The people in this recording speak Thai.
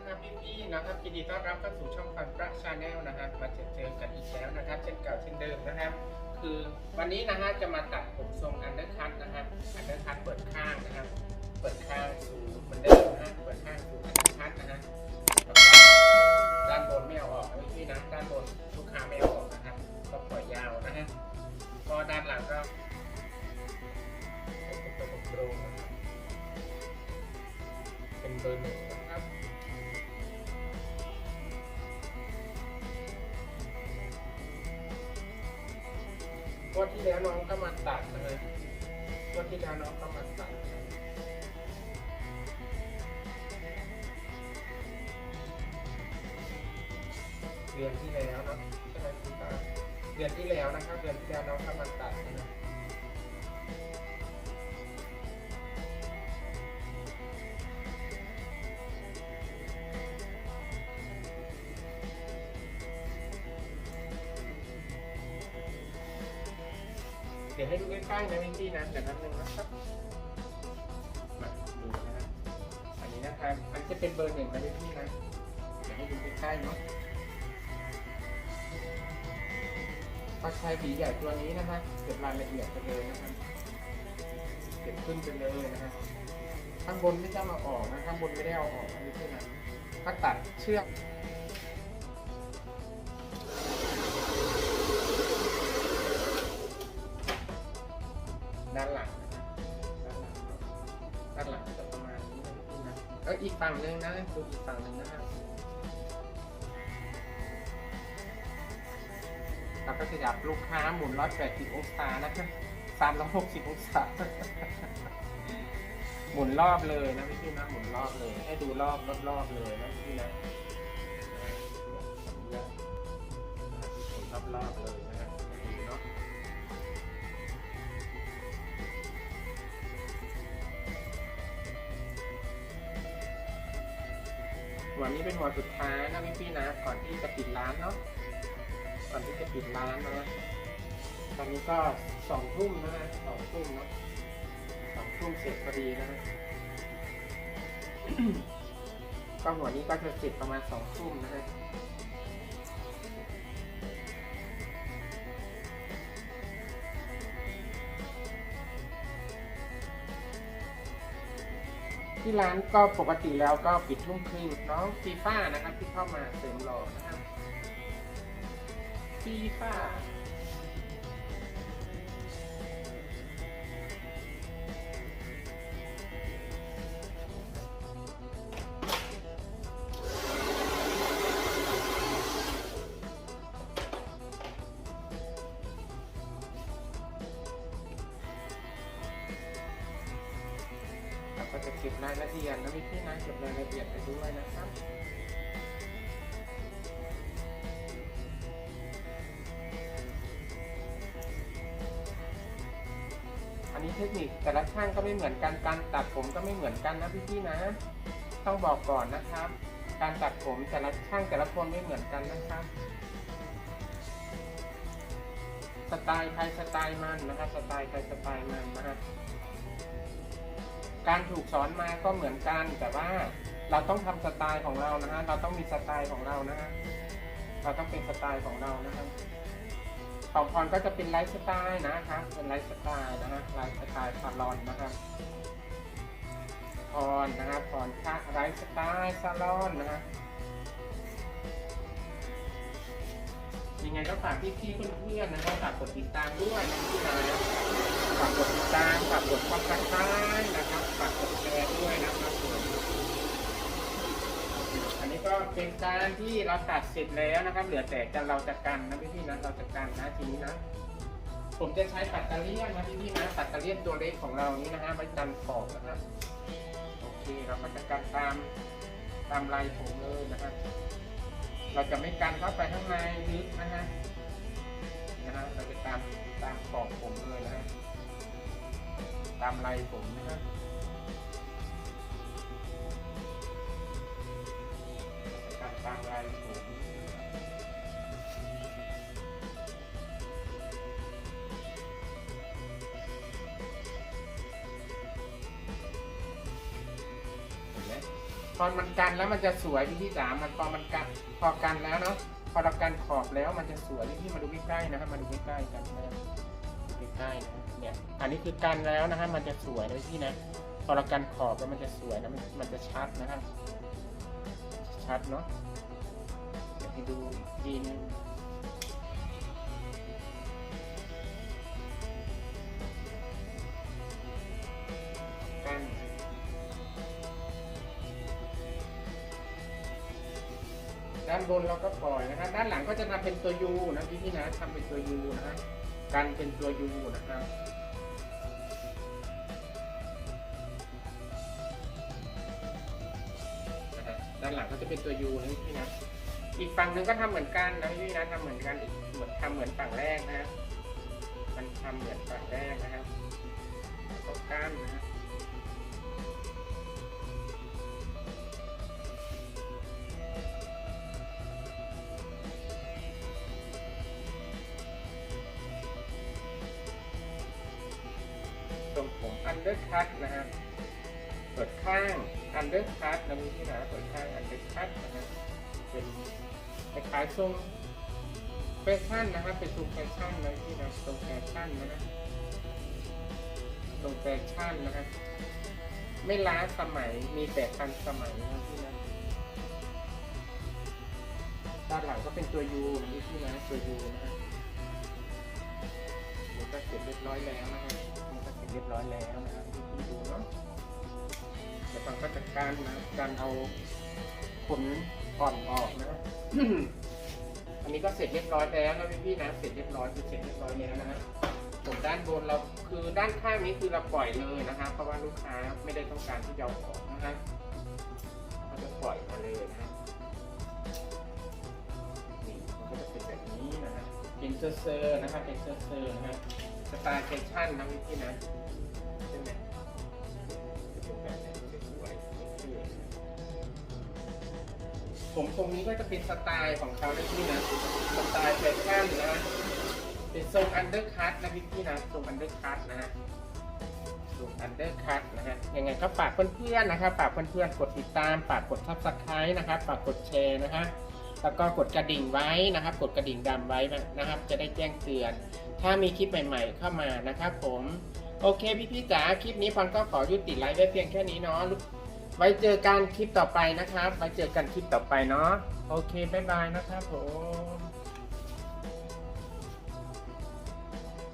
นะครับพี่ๆนะครับยินดีต้อนรับเข้าสู่ช่องฟันประชาแนลนะครับ มาเจอเจอกันอีกแล้วนะครับ เช่นเก่าเช่นเดิมนะครับ คือวันนี้นะฮะจะมาตัดผมทรงอันเดอร์คัตนะครับอันเดอร์คัตเปิดข้างนะครับ เปิดข้างสู่เหมือนเดิมนะฮะเปิดข้างสู่อันเดอร์คัตนะฮะด้านบนไม่เอาออกนะพี่นะด้านบนลูกค้าไม่เอาออกนะครับ ก็ปล่อยยาวนะฮะก็ด้านหลังก็ตรงนะครับเป็นเบอร์หนึ่ง วดที่แล้วน้องก็มาตัดนะฮะงวดที่แล้วน้องก็มาตัดเดือนที่แล้วเนะใช่ไหมคุณตาเดือนที่แล้วนะครับเดือนที่แล้วน้องก็มาตัดนะ ดี๋ยวให้ดูใกล้ๆนะพี่พี่นะเดี๋ยวแป๊บนึงนะครับมาดูนะฮะอันนี้นะครับอันจะเป็นเบอร์หนึ่งนะพี่พี่นะเดี๋ยวให้ดูใกล้ๆเนาะปลาชายผีใหญ่ตัวนี้นะฮะเก็บรายละเอียดไปเลยนะครับเก็บขึ้นไปเลยนะฮะข้างบนไม่ต้องเอาออกนะข้างบนไม่ได้เอาออกอันนี้นั้นถ้าตัดเชือก พี่นะแล้วอีกฝั่งหนึ่งนะดูอีกฝั่งหนึ่งนะครับเราก็จะจับลูกค้าหมุน180องศานะครับ360อยหกสิบองศา หมุนรอบเลยนะพี่พี่นะหมุนรอบเลย ให้ดูรอบรอบๆเลยนะพี่นะหมุนรอบรอบๆเลย หัวนี้เป็นหัวสุดท้ายนะพี่ๆนะ ก่อนที่จะปิดร้านเนาะ ก่อนที่จะปิดร้านนะตอนนี้ก็สองทุ่มนะฮะสองทุ่มเนาะสองทุ่มเสร็จพอดีนะฮะก็หัวนี้ก็จะเสร็จประมาณสองทุ่มนะฮะ ที่ร้านก็ปกติแล้วก็ปิดทุ่มครึ่งน้องฟีฟ้านะครับที่เข้ามาเสริมหล่อนะครับฟีฟ่า จะเก็บรายละเอียดนะพี่พี่นะเก็บรายละเอียดไปด้วยนะครับอันนี้เทคนิคแต่ละช่างก็ไม่เหมือนกันการตัดผมก็ไม่เหมือนกันนะพี่ๆนะ ต้องบอกก่อนนะครับ การตัดผมแต่ละช่างแต่ละคนไม่เหมือนกันนะครับสไตล์ใครสไตล์มันนะครับสไตล์ใครสไตล์มันนะฮะ การถูกสอนมาก็เหมือนกัน แต่ว่าเราต้องทำสไตล์ของเรานะฮะเราต้องมีสไตล์ของเรานะฮะเราต้องเป็นสไตล์ของเรานะครับของพรก็จะเป็นไลฟ์สไตล์นะครับเป็นไลฟ์สไตล์นะฮะไลฟ์สไตล์ซาลอนนะครับพรนะครับพรค่าไลฟ์สไตล์ซาลอนนะฮะยังไงก็ฝากพี่ๆเพื่อนๆนะครับฝากกดติดตามด้วยนะพี่นะฝากกดติดตามฝากกดความรักใต้นะครับฝากกดแชร์ด้วยนะครับผมอันนี้ก็ เป็นการที่เราตัดเสร็จแล้วนะครับ เหลือแต่จะเราจะกันนะพี่ๆนะเราจะกันนะทีนี้นะ ผมจะใช้ปัตเตอร์เลียนนะพี่ๆนะปัตเตอร์เลียนตัวเล็กของเรานี้นะฮะไว้กันขอบนะครับโอเคเราก็จะกันตามตามลายผมเลยนะครับ เราจะไม่กันเข้าไปข้างในลึกนะฮะนะฮะเราจะตามตามขอบผมเลยนะฮะตามลายผมนะฮะเรา พอมันกันแล้วมันจะสวยพี่พี่จ๋ามมันพอมันกันพอกันแล้วเนาะพอเรากันขอบแล้วมันจะสวยที่มาดูใกล้ๆนะครับมาดูใกล้ๆกันนะใกล้ๆนะเนี่ยอันนี้คือกันแล้วนะฮะมันจะสวยนะพี่นะพอเรากันขอบแล้วมันจะสวยนะมันมันจะชัดนะครับชัดเนาะเดี๋ยวให้ดูอีกทีนึง ด้านบนเราก็ปล่อยนะครับ ด้านหลังก็จะทำเป็นตัวยูนะพี่พี่นะทำเป็นตัวยูนะฮะกันเป็นตัวยูนะครับด้านหลังก็จะเป็นตัวยูนะพี่พี่นะ อีกฝั่งหนึ่งก็ทำเหมือนกันนะพี่พี่นะทำเหมือนกันอีกเหมือนทำเหมือนฝั่งแรกนะฮะมันทำเหมือนฝั่งแรกนะครับตกก้านนะฮะ รงผมอันเดอร์คัตนะฮะเปิดข้างอันเดอร์คัตนะมีที่หนเปิดข้างอันเดอร์คัตนะฮะเป็นคล้ายๆทรงแฟชั่นนะครับ เป็นทรงแฟชั่นนะที่นะทรงแฟชั่นนะฮะทรงแฟชั่นนะครับ ไม่ล้าสมัยมีแต่ทันสมัยนะที่นะด้านหลังก็เป็นตัวยูนะที่นะตัวยูนะฮะมันก็เสร็จเรียบร้อยแล้วนะ เรียบร้อยแล้วนะครับที่ดูเนาะเดี๋ยวฟังก็จัดการนะการเอาขนอ่อนออกนะ อันนี้ก็เสร็จเรียบร้อยแล้วนะพี่ๆนะเสร็จเรียบร้อยคือเสร็จเรียบร้อยแล้วนะฮะส่วนด้านบนเราคือด้านข้างนี้คือเราปล่อยเลยนะครับเพราะว่าลูกค้าไม่ได้ต้องการที่จะเอาออกนะฮะเราจะปล่อยมาเลยนะฮะนี่มันก็จะเป็นแบบนี้นะฮะเป็นเซอร์เซอร์นะครับเป็นเซอร์เซอร์นะฮะ สไตล์แฟชั่นนะพี่นะใช่ไหมผมทรงนี้ก็จะเป็นสไตล์ของเขานะพี่นะ สไตล์แฟชั่นนะ เป็นทรงอันเดอร์คัตนะพี่พี่นะ ทรงอันเดอร์คัตนะฮะทรงอันเดอร์คัตนะฮะ ยังไงก็ฝากเพื่อนๆนะครับ ฝากเพื่อนๆกดติดตาม ฝากกดซับสไครต์นะครับ ฝากกดแชร์นะฮะ แล้วก็กดกระดิ่งไว้นะครับ กดกระดิ่งดำไว้นะครับ จะได้แจ้งเตือน ถ้ามีคลิปใหม่ๆ เข้ามานะครับผมโอเคพี่ๆจ๋าคลิปนี้พรก็ขอยุติไลฟ์ไว้เพียงแค่นี้เนาะไว้เจอกันคลิปต่อไปนะครับ ไว้เจอกันคลิปต่อไปเนาะโอเคบ๊ายบายนะครับผม